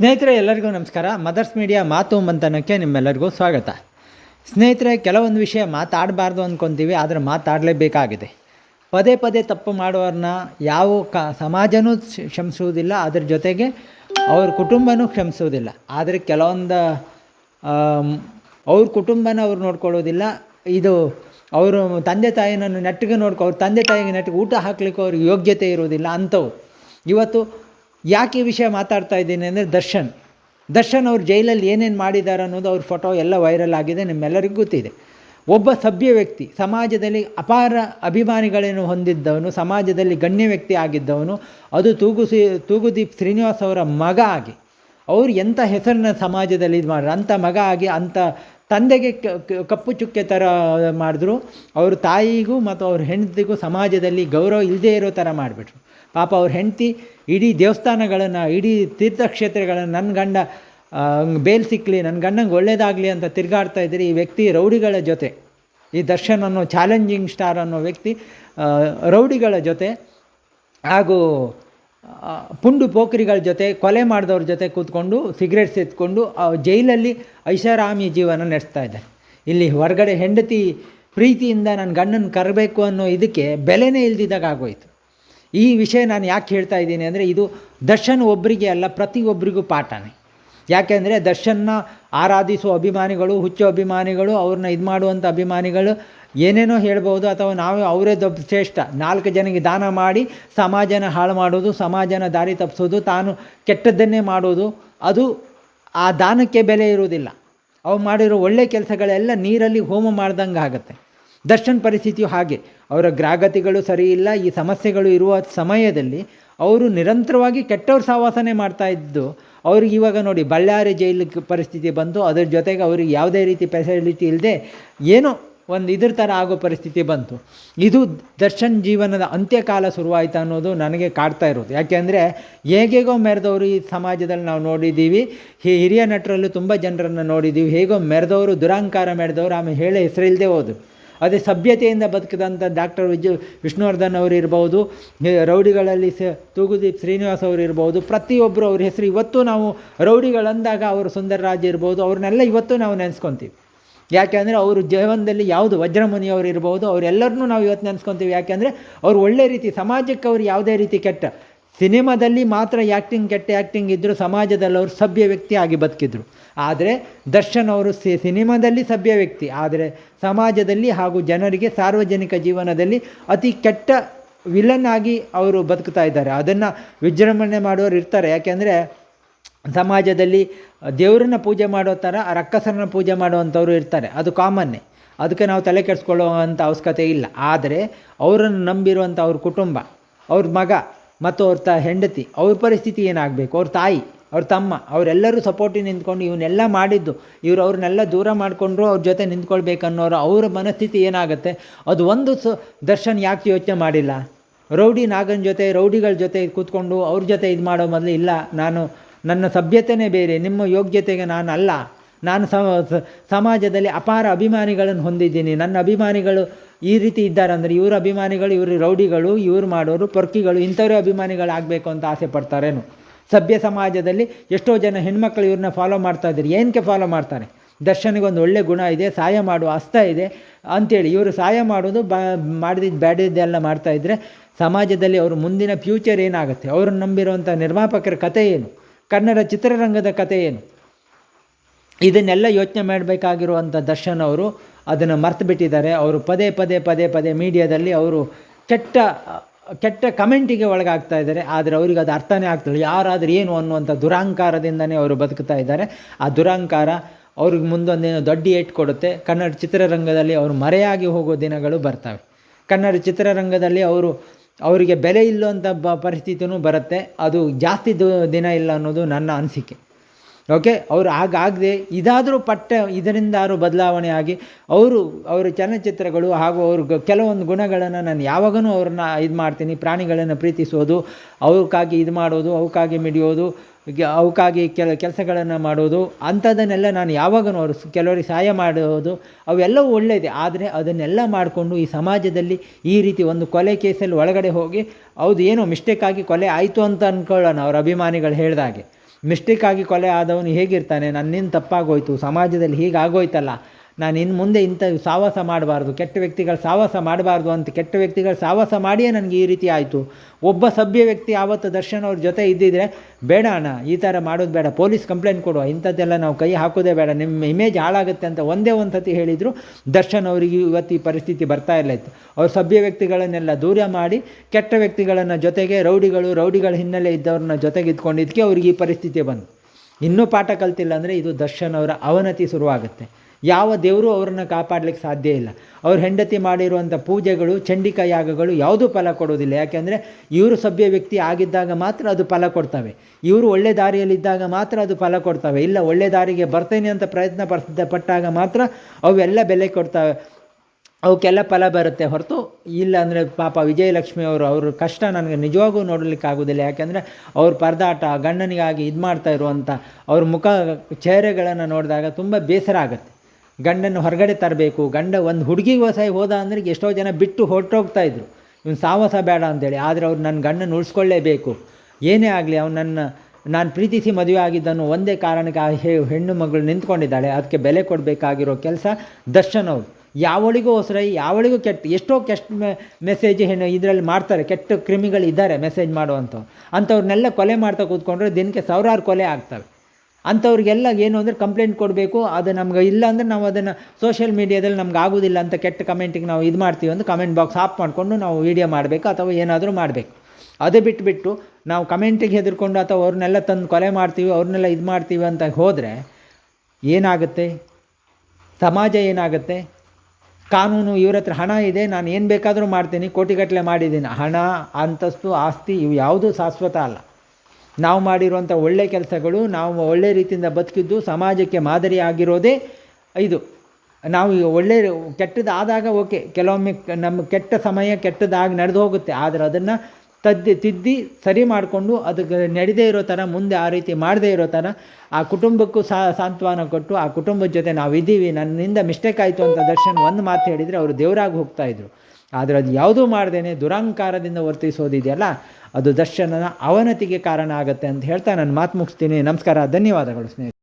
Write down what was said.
ಸ್ನೇಹಿತರೆ, ಎಲ್ಲರಿಗೂ ನಮಸ್ಕಾರ. ಮದರ್ಸ್ ಮೀಡಿಯಾ ಮಾತು ಮಂಥನಕ್ಕೆ ನಿಮ್ಮೆಲ್ಲರಿಗೂ ಸ್ವಾಗತ. ಸ್ನೇಹಿತರೆ, ಕೆಲವೊಂದು ವಿಷಯ ಮಾತಾಡಬಾರ್ದು ಅಂದ್ಕೊತೀವಿ ಆದರೆ ಮಾತಾಡಲೇಬೇಕಾಗಿದೆ. ಪದೇ ಪದೇ ತಪ್ಪು ಮಾಡುವವ್ರನ್ನ ಯಾವ ಕ, ಸಮಾಜನೂ ಕ್ಷ- ಕ್ಷಮಿಸುವುದಿಲ್ಲ, ಅದ್ರ ಜೊತೆಗೆ ಅವ್ರ ಕುಟುಂಬನೂ ಕ್ಷಮಿಸುವುದಿಲ್ಲ. ಆದರೆ ಕೆಲವೊಂದು ಅವ್ರ ಕುಟುಂಬನ ಅವ್ರು ನೋಡ್ಕೊಳ್ಳೋದಿಲ್ಲ. ಇದು ಅವರು ತಂದೆ ತಾಯಿನನ್ನು ನೆಟ್ಟಿಗೆ ನೋಡ್ಕೊ, ಅವ್ರ ತಂದೆ ತಾಯಿಗೆ ನೆಟ್ಟಿಗೆ ಊಟ ಹಾಕ್ಲಿಕ್ಕೆ ಅವ್ರಿಗೆ ಯೋಗ್ಯತೆ ಇರೋದಿಲ್ಲ ಅಂಥವು ಇವತ್ತು ಯಾಕೆ ಈ ವಿಷಯ ಮಾತಾಡ್ತಾ ಇದ್ದೀನಿ ಅಂದರೆ ದರ್ಶನ್. ದರ್ಶನ್ ಅವ್ರು ಜೈಲಲ್ಲಿ ಏನೇನು ಮಾಡಿದ್ದಾರೆ ಅನ್ನೋದು ಅವ್ರ ಫೋಟೋ ಎಲ್ಲ ವೈರಲ್ ಆಗಿದೆ, ನಿಮ್ಮೆಲ್ಲರಿಗೂ ಗೊತ್ತಿದೆ. ಒಬ್ಬ ಸಭ್ಯ ವ್ಯಕ್ತಿ, ಸಮಾಜದಲ್ಲಿ ಅಪಾರ ಅಭಿಮಾನಿಗಳನ್ನು ಹೊಂದಿದ್ದವನು, ಸಮಾಜದಲ್ಲಿ ಗಣ್ಯ ವ್ಯಕ್ತಿ ಆಗಿದ್ದವನು, ಅದು ತೂಗುಸಿ ತೂಗುದೀಪ್ ಶ್ರೀನಿವಾಸ್ ಅವರ ಮಗ ಆಗಿ. ಅವ್ರು ಎಂಥ ಹೆಸರನ್ನ ಸಮಾಜದಲ್ಲಿ ಇದು ಮಾಡ್ರು? ಅಂಥ ಮಗ ಆಗಿ ಅಂಥ ತಂದೆಗೆ ಕಪ್ಪು ಚುಕ್ಕೆ ಥರ ಮಾಡಿದ್ರು. ಅವ್ರ ತಾಯಿಗೂ ಮತ್ತು ಅವ್ರ ಹೆಂಡತಿಗೂ ಸಮಾಜದಲ್ಲಿ ಗೌರವ ಇಲ್ಲದೇ ಇರೋ ಥರ ಮಾಡಿಬಿಟ್ರು. ಪಾಪ ಅವ್ರ ಹೆಂಡತಿ ಇಡೀ ದೇವಸ್ಥಾನಗಳನ್ನು, ಇಡೀ ತೀರ್ಥಕ್ಷೇತ್ರಗಳನ್ನು ನನ್ನ ಗಂಡ ಬೇಲ್ ಸಿಕ್ಕಲಿ ನನ್ನ ಗಂಡಂಗೆ ಒಳ್ಳೇದಾಗಲಿ ಅಂತ ತಿರುಗಾಡ್ತಾ ಇದ್ದರೆ ಈ ವ್ಯಕ್ತಿ ರೌಡಿಗಳ ಜೊತೆ. ಈ ದರ್ಶನ್ ಅನ್ನೋ ಚಾಲೆಂಜಿಂಗ್ ಸ್ಟಾರ್ ಅನ್ನೋ ವ್ಯಕ್ತಿ ರೌಡಿಗಳ ಜೊತೆ. ಹಾಗೂ ಪುಂಡು ಪೋಖರಿಗಳ ಜೊತೆ ಕೊಲೆ ಮಾಡಿದವ್ರ ಜೊತೆ ಕೂತ್ಕೊಂಡು ಸಿಗರೇಟ್ಸ್ ಎತ್ಕೊಂಡು ಆ, ಜೈಲಲ್ಲಿ ಐಷಾರಾಮಿ ಜೀವನ ನಡೆಸ್ತಾ ಇದ್ದಾರೆ. ಇಲ್ಲಿ ಹೊರಗಡೆ ಹೆಂಡತಿ ಪ್ರೀತಿಯಿಂದ ನನ್ನ ಗಂಡನ ಕರಬೇಕು ಅನ್ನೋ ಇದಕ್ಕೆ ಬೆಲೆನೇ ಇಲ್ದಿದ್ದಾಗ ಆಗೋಯ್ತು. ಈ ವಿಷಯ ನಾನು ಯಾಕೆ ಹೇಳ್ತಾ ಇದ್ದೀನಿ ಅಂದರೆ, ಇದು ದರ್ಶನ್ ಒಬ್ಬರಿಗೆ ಅಲ್ಲ ಪ್ರತಿಯೊಬ್ಬರಿಗೂ ಪಾಠನೇ. ಯಾಕೆಂದರೆ ದರ್ಶನ್ನ ಆರಾಧಿಸುವ ಅಭಿಮಾನಿಗಳು, ಹುಚ್ಚು ಅಭಿಮಾನಿಗಳು, ಅವ್ರನ್ನ ಇದು ಮಾಡುವಂಥ ಅಭಿಮಾನಿಗಳು ಏನೇನೋ ಹೇಳ್ಬೋದು ಅಥವಾ ನಾವು ಅವರೇ ದೊಡ್ಡ ಶ್ರೇಷ್ಠ. ನಾಲ್ಕು ಜನಕ್ಕೆ ದಾನ ಮಾಡಿ ಸಮಾಜನ ಹಾಳು ಮಾಡೋದು, ಸಮಾಜನ ದಾರಿ ತಪ್ಪಿಸೋದು, ತಾನು ಕೆಟ್ಟದ್ದನ್ನೇ ಮಾಡೋದು, ಅದು ಆ ದಾನಕ್ಕೆ ಬೆಲೆ ಇರುವುದಿಲ್ಲ. ಅವು ಮಾಡಿರೋ ಒಳ್ಳೆ ಕೆಲಸಗಳೆಲ್ಲ ನೀರಲ್ಲಿ ಹೋಮ ಮಾಡ್ದಂಗೆ ಆಗುತ್ತೆ. ದರ್ಶನ್ ಪರಿಸ್ಥಿತಿಯು ಹಾಗೆ. ಅವರ ಗ್ರಾಗತಿಗಳು ಸರಿ ಇಲ್ಲ, ಈ ಸಮಸ್ಯೆಗಳು ಇರುವ ಸಮಯದಲ್ಲಿ ಅವರು ನಿರಂತರವಾಗಿ ಕೆಟ್ಟವ್ರ ಸಹವಾಸನೆ ಮಾಡ್ತಾ ಇದ್ದು, ಅವ್ರಿಗೆ ಇವಾಗ ನೋಡಿ ಬಳ್ಳಾರಿ ಜೈಲು ಪರಿಸ್ಥಿತಿ ಬಂತು ಅದರ ಜೊತೆಗೆ ಅವ್ರಿಗೆ ಯಾವುದೇ ರೀತಿ ಫೆಸಿಲಿಟಿ ಇಲ್ಲದೆ ಏನೋ ಒಂದು ಇದ್ರ ಥರ ಆಗೋ ಪರಿಸ್ಥಿತಿ ಬಂತು. ಇದು ದರ್ಶನ್ ಜೀವನದ ಅಂತ್ಯಕಾಲ ಶುರುವಾಯಿತು ಅನ್ನೋದು ನನಗೆ ಕಾಡ್ತಾ ಇರೋದು. ಯಾಕೆಂದರೆ ಹೇಗೆಗೋ ಮೆರೆದವರು ಈ ಸಮಾಜದಲ್ಲಿ ನಾವು ನೋಡಿದ್ದೀವಿ ಹಿ ಹಿರಿಯ ನಟರಲ್ಲೂ ತುಂಬ ಜನರನ್ನು ನೋಡಿದ್ದೀವಿ ಹೇಗೋ ಮೆರೆದವರು ದುರಾಂಕಾರ ಮೆರೆದವರು, ಆಮೇಲೆ ಹೇಳೇ ಹೆಸರಿಲ್ಲದೆ ಹೋದರು. ಅದೇ ಸಭ್ಯತೆಯಿಂದ ಬದುಕಿದಂಥ ಡಾಕ್ಟರ್ ವಿಜು ವಿಷ್ಣುವರ್ಧನ್ ಅವರು ಇರ್ಬೋದು ರೌಡಿಗಳಲ್ಲಿ ಸ ತೂಗುದೀಪ್ ಶ್ರೀನಿವಾಸ್ ಅವರು ಇರ್ಬೋದು ಪ್ರತಿಯೊಬ್ಬರು ಅವ್ರ ಹೆಸರು ಇವತ್ತು ನಾವು ರೌಡಿಗಳಂದಾಗ ಅವರು ಸುಂದರರಾಜ್ ಇರ್ಬೋದು, ಅವ್ರನ್ನೆಲ್ಲ ಇವತ್ತು ನಾವು ನೆನೆಸ್ಕೊತೀವಿ. ಯಾಕೆಂದರೆ ಅವರು ಜೀವನದಲ್ಲಿ ಯಾವುದು ವಜ್ರಮುನಿಯವರು ಇರ್ಬೋದು, ಅವರೆಲ್ಲರನ್ನೂ ನಾವು ಇವತ್ತು ನೆನೆಸ್ಕೊತೀವಿ. ಯಾಕೆಂದರೆ ಅವ್ರು ಒಳ್ಳೆ ರೀತಿ, ಸಮಾಜಕ್ಕೆ ಅವ್ರು ಯಾವುದೇ ರೀತಿ ಕೆಟ್ಟ. ಸಿನಿಮಾದಲ್ಲಿ ಮಾತ್ರ ಆ್ಯಕ್ಟಿಂಗ್ ಕೆಟ್ಟ ಆ್ಯಕ್ಟಿಂಗ್ ಇದ್ದರೂ ಸಮಾಜದಲ್ಲಿ ಅವರು ಸಭ್ಯ ವ್ಯಕ್ತಿ ಆಗಿ ಬದುಕಿದ್ರು. ಆದರೆ ದರ್ಶನ್ ಅವರು ಸಿ, ಸಿನಿಮಾದಲ್ಲಿ ಸಭ್ಯ ವ್ಯಕ್ತಿ. ಆದರೆ ಸಮಾಜದಲ್ಲಿ ಹಾಗೂ ಜನರಿಗೆ ಸಾರ್ವಜನಿಕ ಜೀವನದಲ್ಲಿ ಅತಿ ಕೆಟ್ಟ ವಿಲನ್ ಆಗಿ ಅವರು ಬದುಕ್ತಾ ಇದ್ದಾರೆ. ಅದನ್ನು ವಿಜೃಂಭಣೆ ಮಾಡೋರು ಇರ್ತಾರೆ. ಯಾಕೆಂದರೆ ಸಮಾಜದಲ್ಲಿ ದೇವರನ್ನ ಪೂಜೆ ಮಾಡೋ ಥರ ರಕ್ಕಸರನ್ನ ಪೂಜೆ ಮಾಡುವಂಥವ್ರು ಇರ್ತಾರೆ. ಅದು ಕಾಮನ್ನೇ. ಅದಕ್ಕೆ ನಾವು ತಲೆ ಕೆಡಿಸ್ಕೊಳ್ಳುವಂಥ ಅವಶ್ಯಕತೆ ಇಲ್ಲ. ಆದರೆ, ಅವರನ್ನು ನಂಬಿರುವಂಥ ಅವ್ರ ಕುಟುಂಬ, ಅವ್ರ ಮಗ ಮತ್ತು ಅವ್ರ ತ, ಹೆಂಡತಿ, ಅವ್ರ ಪರಿಸ್ಥಿತಿ ಏನಾಗಬೇಕು? ಅವ್ರ ತಾಯಿ, ಅವ್ರ ತಮ್ಮ, ಅವರೆಲ್ಲರೂ ಸಪೋರ್ಟಿಗೆ ನಿಂತ್ಕೊಂಡು ಇವನ್ನೆಲ್ಲ ಮಾಡಿದ್ದು, ಇವರು ಅವ್ರನ್ನೆಲ್ಲ ದೂರ ಮಾಡಿಕೊಂಡ್ರು ಅವ್ರ ಜೊತೆ ನಿಂತ್ಕೊಳ್ಬೇಕನ್ನೋರು ಅವರ ಮನಸ್ಥಿತಿ ಏನಾಗುತ್ತೆ? ಅದು ಒಂದು ಸ, ದರ್ಶನ್ ಯಾಕೆ ಯೋಚನೆ ಮಾಡಿಲ್ಲ? ರೌಡಿ ನಾಗನ ಜೊತೆ, ರೌಡಿಗಳ ಜೊತೆ ಕೂತ್ಕೊಂಡು ಅವ್ರ ಜೊತೆ ಇದು ಮಾಡೋ ಮೊದಲು ಇಲ್ಲ. ನಾನು ನನ್ನ ಸಭ್ಯತೆಯೇ ಬೇರೆ, ನಿಮ್ಮ ಯೋಗ್ಯತೆಗೆ ನಾನು ಅಲ್ಲ ನಾನು ಸಮ- ಸಮಾಜದಲ್ಲಿ ಅಪಾರ ಅಭಿಮಾನಿಗಳನ್ನು ಹೊಂದಿದ್ದೀನಿ. ನನ್ನ ಅಭಿಮಾನಿಗಳು ಈ ರೀತಿ ಇದ್ದಾರೆ ಅಂದರೆ ಇವ್ರ ಅಭಿಮಾನಿಗಳು, ಇವರು ರೌಡಿಗಳು, ಇವ್ರು ಮಾಡೋರು, ಪೊರ್ಕಿಗಳು, ಇಂಥವರೇ ಅಭಿಮಾನಿಗಳಾಗಬೇಕು ಅಂತ ಆಸೆ ಪಡ್ತಾರೇನು? ಸಭ್ಯ ಸಮಾಜದಲ್ಲಿ ಎಷ್ಟೋ ಜನ ಹೆಣ್ಮಕ್ಳು ಇವ್ರನ್ನ ಫಾಲೋ ಮಾಡ್ತಾ ಇದ್ದಾರೆ. ಏನಕ್ಕೆ ಫಾಲೋ ಮಾಡ್ತಾರೆ? ದರ್ಶನಿಗೆ ಒಂದು ಒಳ್ಳೆ ಗುಣ ಇದೆ, ಸಹಾಯ ಮಾಡುವ ಅಸ್ತ ಇದೆ ಅಂಥೇಳಿ ಇವರು ಸಹಾಯ ಮಾಡೋದು ಬ, ಮಾಡಿದ್ದು ಬ್ಯಾಡಿದ್ದೆಲ್ಲ ಮಾಡ್ತಾ ಇದ್ದರೆ ಸಮಾಜದಲ್ಲಿ ಅವರು ಮುಂದಿನ ಫ್ಯೂಚರ್ ಏನಾಗುತ್ತೆ? ಅವರು ನಂಬಿರುವಂಥ ನಿರ್ಮಾಪಕರ ಕಥೆ ಏನು? ಕನ್ನಡ ಚಿತ್ರರಂಗದ ಕಥೆ ಏನು? ಇದನ್ನೆಲ್ಲ ಯೋಚನೆ ಮಾಡಬೇಕಾಗಿರುವಂಥ ದರ್ಶನ್ ಅವರು ಅದನ್ನು ಮರ್ತು ಬಿಟ್ಟಿದ್ದಾರೆ. ಅವರು ಪದೇ ಪದೇ ಪದೇ ಪದೇ ಮೀಡಿಯಾದಲ್ಲಿ ಅವರು ಕೆಟ್ಟ ಕೆಟ್ಟ ಕಮೆಂಟಿಗೆ ಒಳಗಾಗ್ತಾ ಇದ್ದಾರೆ. ಆದರೆ ಅವ್ರಿಗೆ ಅದು ಅರ್ಥನೇ ಆಗ್ತಿಲ್ಲ. ಯಾರಾದರೂ ಏನು ಅನ್ನುವಂಥ ದುರಾಂಕಾರದಿಂದನೇ ಅವರು ಬದುಕ್ತಾ ಇದ್ದಾರೆ. ಆ ದುರಾಂಕಾರ ಅವ್ರಿಗೆ ಮುಂದೊಂದೇನು ದೊಡ್ಡ ಏಟ್ ಕೊಡುತ್ತೆ? ಕನ್ನಡ ಚಿತ್ರರಂಗದಲ್ಲಿ ಅವರು ಮರೆಯಾಗಿ ಹೋಗೋ ದಿನಗಳು ಬರ್ತವೆ. ಕನ್ನಡ ಚಿತ್ರರಂಗದಲ್ಲಿ ಅವರು ಅವರಿಗೆ ಬೆಲೆ ಇಲ್ಲುವಂಥ ಬ ಪರಿಸ್ಥಿತಿಯೂ ಬರುತ್ತೆ. ಅದು ಜಾಸ್ತಿ ದಿನ ಇಲ್ಲ ಅನ್ನೋದು ನನ್ನ ಅನಿಸಿಕೆ. ಓಕೆ ಅವರು ಹಾಗಾಗದೆ ಇದಾದರೂ ಪಟ್ಟ ಇದರಿಂದಾದರೂ ಬದಲಾವಣೆ ಆಗಿ ಅವರು, ಅವರ ಚಲನಚಿತ್ರಗಳು ಹಾಗೂ ಅವ್ರ ಕೆಲವೊಂದು ಗುಣಗಳನ್ನು ನಾನು ಯಾವಾಗಲೂ ಅವ್ರನ್ನ ಇದು ಮಾಡ್ತೀನಿ, ಪ್ರಾಣಿಗಳನ್ನು ಪ್ರೀತಿಸೋದು ಅವಕ್ಕಾಗಿ ಇದು ಮಾಡೋದು ಅವಕ್ಕಾಗಿ ಮಿಡಿಯೋದು ಅವಕ್ಕಾಗಿ ಕೆಲ, ಕೆಲಸಗಳನ್ನು ಮಾಡೋದು ಅಂಥದ್ದನ್ನೆಲ್ಲ ನಾನು ಯಾವಾಗಲೂ ಅವರು ಕೆಲವರಿಗೆ ಸಹಾಯ ಮಾಡೋದು, ಅವೆಲ್ಲವೂ ಒಳ್ಳೆಯದೇ ಆದರೆ ಅದನ್ನೆಲ್ಲ ಮಾಡಿಕೊಂಡು ಈ ಸಮಾಜದಲ್ಲಿ ಈ ರೀತಿ ಒಂದು ಕೊಲೆ ಕೇಸಲ್ಲಿ ಒಳಗಡೆ ಹೋಗಿ, ಹೌದು, ಏನೋ ಮಿಸ್ಟೇಕ್ ಆಗಿ ಕೊಲೆ ಆಯಿತು ಅಂತ ಅಂದ್ಕೊಳ್ಳೋಣ ಅವ್ರ ಅಭಿಮಾನಿಗಳು ಹೇಳ್ದಾಗೆ. ಮಿಸ್ಟೇಕ್ ಆಗಿ ಕೊಲೆ ಆದವನು ಹೇಗಿರ್ತಾನೆ? ನನ್ನಿಂದ ತಪ್ಪಾಗೋಯ್ತು. ಸಮಾಜದಲ್ಲಿ ಹೀಗಾಗೋಯ್ತಲ್ಲ. ನಾನು ಇನ್ನು ಮುಂದೆ ಇಂಥ ಸಾಹಸ ಮಾಡಬಾರ್ದು, ಕೆಟ್ಟ ವ್ಯಕ್ತಿಗಳ ಸಾವಾಸ ಮಾಡಬಾರ್ದು ಅಂತ ಕೆಟ್ಟ ವ್ಯಕ್ತಿಗಳ ಸಾಹಸ ಮಾಡಿಯೇ ನನಗೆ ಈ ರೀತಿ ಆಯಿತು. ಒಬ್ಬ ಸಭ್ಯ ವ್ಯಕ್ತಿ ಆವತ್ತು ದರ್ಶನ್ ಅವ್ರ ಜೊತೆ ಇದ್ದಿದ್ರೆ, ಬೇಡ ಅಣ್ಣ, ಈ ಥರ ಮಾಡೋದು ಬೇಡ, ಪೊಲೀಸ್ ಕಂಪ್ಲೇಂಟ್ ಕೊಡುವ, ಇಂಥದ್ದೆಲ್ಲ ನಾವು ಕೈ ಹಾಕೋದೇ ಬೇಡ, ನಿಮ್ಮ ಇಮೇಜ್ ಹಾಳಾಗುತ್ತೆ ಅಂತ ಒಂದೇ ಒಂದು ಸತಿ ಹೇಳಿದರು, ದರ್ಶನ್ ಅವರಿಗೆ ಇವತ್ತು ಈ ಪರಿಸ್ಥಿತಿ ಬರ್ತಾ ಇಲ್ಲ ಇತ್ತು. ಅವ್ರು ಸಭ್ಯ ವ್ಯಕ್ತಿಗಳನ್ನೆಲ್ಲ ದೂರ ಮಾಡಿ, ಕೆಟ್ಟ ವ್ಯಕ್ತಿಗಳನ್ನು ಜೊತೆಗೆ, ರೌಡಿಗಳು, ರೌಡಿಗಳ ಹಿನ್ನೆಲೆ ಇದ್ದವ್ರನ್ನ ಜೊತೆಗೆ ಇದ್ಕೊಂಡಿದ್ದಕ್ಕೆ ಅವ್ರಿಗೆ ಈ ಪರಿಸ್ಥಿತಿ ಬಂತು. ಇನ್ನೂ ಪಾಠ ಕಲ್ತಿಲ್ಲ ಅಂದರೆ ಇದು ದರ್ಶನ್ ಅವರ ಅವನತಿ ಶುರುವಾಗುತ್ತೆ. ಯಾವ ದೇವರು ಅವ್ರನ್ನ ಕಾಪಾಡಲಿಕ್ಕೆ ಸಾಧ್ಯ ಇಲ್ಲ. ಅವ್ರ ಹೆಂಡತಿ ಮಾಡಿರುವಂಥ ಪೂಜೆಗಳು, ಚಂಡಿಕಾ ಯಾಗಗಳು ಯಾವುದೂ ಫಲ ಕೊಡೋದಿಲ್ಲ ಯಾಕೆಂದರೆ ಇವರು ಸಭ್ಯ ವ್ಯಕ್ತಿ ಆಗಿದ್ದಾಗ ಮಾತ್ರ ಅದು ಫಲ ಕೊಡ್ತವೆ. ಇವರು ಒಳ್ಳೆ ದಾರಿಯಲ್ಲಿದ್ದಾಗ ಮಾತ್ರ ಅದು ಫಲ ಕೊಡ್ತವೆ. ಇಲ್ಲ ಒಳ್ಳೆ ದಾರಿಗೆ ಬರ್ತೇನೆ ಅಂತ ಪ್ರಯತ್ನ ಮಾತ್ರ ಅವೆಲ್ಲ ಬೆಲೆ ಕೊಡ್ತವೆ. ಅವಕ್ಕೆಲ್ಲ ಫಲ ಬರುತ್ತೆ ಹೊರತು ಇಲ್ಲ ಅಂದರೆ ಪಾಪ ವಿಜಯಲಕ್ಷ್ಮಿ ಅವರು, ಅವ್ರ ಕಷ್ಟ ನನಗೆ ನಿಜವಾಗೂ ನೋಡಲಿಕ್ಕೆ ಆಗೋದಿಲ್ಲ. ಯಾಕೆಂದರೆ ಅವ್ರ ಪರದಾಟ, ಗಂಡನಿಗಾಗಿ ಇದು ಮಾಡ್ತಾ ಇರುವಂಥ ಅವ್ರ ಮುಖ, ಚೇಹರೆಗಳನ್ನು ನೋಡಿದಾಗ ತುಂಬ ಬೇಸರ ಆಗುತ್ತೆ. ಗಂಡನ್ನು ಹೊರಗಡೆ ತರಬೇಕು. ಗಂಡ ಒಂದು ಹುಡುಗಿ ಹೊಸ ಹೋದ ಅಂದರೆ ಎಷ್ಟೋ ಜನ ಬಿಟ್ಟು ಹೊರಟೋಗ್ತಾ ಇದ್ರು. ಇವನು ಸಾವಸ ಬೇಡ ಅಂತೇಳಿ. ಆದರೆ ಅವ್ರು ನನ್ನ ಗಂಡನ್ನು ಉಳಿಸ್ಕೊಳ್ಳೇಬೇಕು. ಏನೇ ಆಗಲಿ ಅವನು ನನ್ನ, ನಾನು ಪ್ರೀತಿಸಿ ಮದುವೆ ಆಗಿದ್ದನ್ನು ಒಂದೇ ಕಾರಣಕ್ಕೆ ಆ ಹೆಣ್ಣು ಮಗಳು ನಿಂತ್ಕೊಂಡಿದ್ದಾಳೆ. ಅದಕ್ಕೆ ಬೆಲೆ ಕೊಡಬೇಕಾಗಿರೋ ಕೆಲಸ ದರ್ಶನ್ ಅವರು. ಯಾವಳಿಗೂ ಹೊಸರೈ ಯಾವಳಿಗೂ ಕೆಟ್ಟ, ಎಷ್ಟೋ ಕೆಟ್ಟ ಮೆಸೇಜ್ ಹೆಣ್ಣು ಇದರಲ್ಲಿ ಮಾಡ್ತಾರೆ. ಕೆಟ್ಟ ಕ್ರಿಮಿಗಳಿದ್ದಾರೆ ಮೆಸೇಜ್ ಮಾಡುವಂಥವ್ರು. ಅಂಥವ್ರನ್ನೆಲ್ಲ ಕೊಲೆ ಮಾಡ್ತಾ ಕೂತ್ಕೊಂಡ್ರೆ ದಿನಕ್ಕೆ ಸಾವಿರಾರು ಕೊಲೆ ಆಗ್ತವೆ. ಅಂಥವ್ರಿಗೆಲ್ಲ ಏನು ಅಂದರೆ ಕಂಪ್ಲೇಂಟ್ ಕೊಡಬೇಕು, ಅದು ನಮ್ಗೆ ಇಲ್ಲ ಅಂದರೆ ನಾವು ಅದನ್ನು ಸೋಷಿಯಲ್ ಮೀಡಿಯಾದಲ್ಲಿ ನಮ್ಗೆ ಆಗೋದಿಲ್ಲ ಅಂತ ಕೆಟ್ಟ ಕಮೆಂಟಿಗೆ ನಾವು ಇದು ಮಾಡ್ತೀವಿ ಅಂದರೆ ಕಮೆಂಟ್ ಬಾಕ್ಸ್ ಆಫ್ ಮಾಡಿಕೊಂಡು ನಾವು ವೀಡಿಯೋ ಮಾಡಬೇಕು ಅಥವಾ ಏನಾದರೂ ಮಾಡಬೇಕು. ಅದು ಬಿಟ್ಬಿಟ್ಟು ನಾವು ಕಮೆಂಟಿಗೆ ಹೆದರ್ಕೊಂಡು ಅಥವಾ ಅವ್ರನ್ನೆಲ್ಲ ತಂದು ಕೊಲೆ ಮಾಡ್ತೀವಿ, ಅವ್ರನ್ನೆಲ್ಲ ಇದು ಮಾಡ್ತೀವಿ ಅಂತ ಹೋದರೆ ಏನಾಗುತ್ತೆ? ಸಮಾಜ ಏನಾಗುತ್ತೆ? ಕಾನೂನು ಇವ್ರ ಹತ್ರ ಹಣ ಇದೆ, ನಾನು ಏನು ಬೇಕಾದರೂ ಮಾಡ್ತೀನಿ, ಕೋಟಿಗಟ್ಟಲೆ ಮಾಡಿದ್ದೀನಿ. ಹಣ, ಅಂತಸ್ತು, ಆಸ್ತಿ ಇವು ಯಾವುದೂ ಶಾಶ್ವತ ಅಲ್ಲ. ನಾವು ಮಾಡಿರುವಂಥ ಒಳ್ಳೆ ಕೆಲಸಗಳು, ನಾವು ಒಳ್ಳೆ ರೀತಿಯಿಂದ ಬದುಕಿದ್ದು ಸಮಾಜಕ್ಕೆ ಮಾದರಿ ಆಗಿರೋದೇ ಇದು. ನಾವು ಒಳ್ಳೆ, ಕೆಟ್ಟದಾದಾಗ ಓಕೆ, ಕೆಲವೊಮ್ಮೆ ನಮ್ಮ ಕೆಟ್ಟ ಸಮಯ ಕೆಟ್ಟದಾಗಿ ನಡೆದು ಹೋಗುತ್ತೆ ಆದರೆ ಅದನ್ನು ತದ್ದಿ, ತಿದ್ದಿ ಸರಿ ಮಾಡಿಕೊಂಡು ಅದಕ್ಕೆ ನಡೆದೇ ಇರೋ ಥರ, ಮುಂದೆ ಆ ರೀತಿ ಮಾಡದೇ ಇರೋ ಥರ, ಆ ಕುಟುಂಬಕ್ಕೂ ಸಾಂತ್ವನ ಕೊಟ್ಟು ಆ ಕುಟುಂಬದ ಜೊತೆ ನಾವು ಇದ್ದೀವಿ ನನ್ನಿಂದ ಮಿಸ್ಟೇಕ್ ಆಯಿತು ಅಂತ ದರ್ಶನ್ ಒಂದು ಮಾತು ಹೇಳಿದರೆ ಅವರು ದೇವರಾಗಿ ಹೋಗ್ತಾಯಿದ್ರು ಆದರೆ ಅದು ಯಾವುದೂ ಮಾಡ್ದೇನೆ ದುರಂಕಾರದಿಂದ ವರ್ತಿಸೋದಿದೆಯಲ್ಲ, ಅದು ದರ್ಶನನ ಅವನತಿಗೆ ಕಾರಣ ಆಗುತ್ತೆ ಅಂತ ಹೇಳ್ತಾ ನಾನು ಮಾತು ಮುಗಿಸ್ತೀನಿ. ನಮಸ್ಕಾರ, ಧನ್ಯವಾದಗಳು ಸ್ನೇಹಿತರೆ.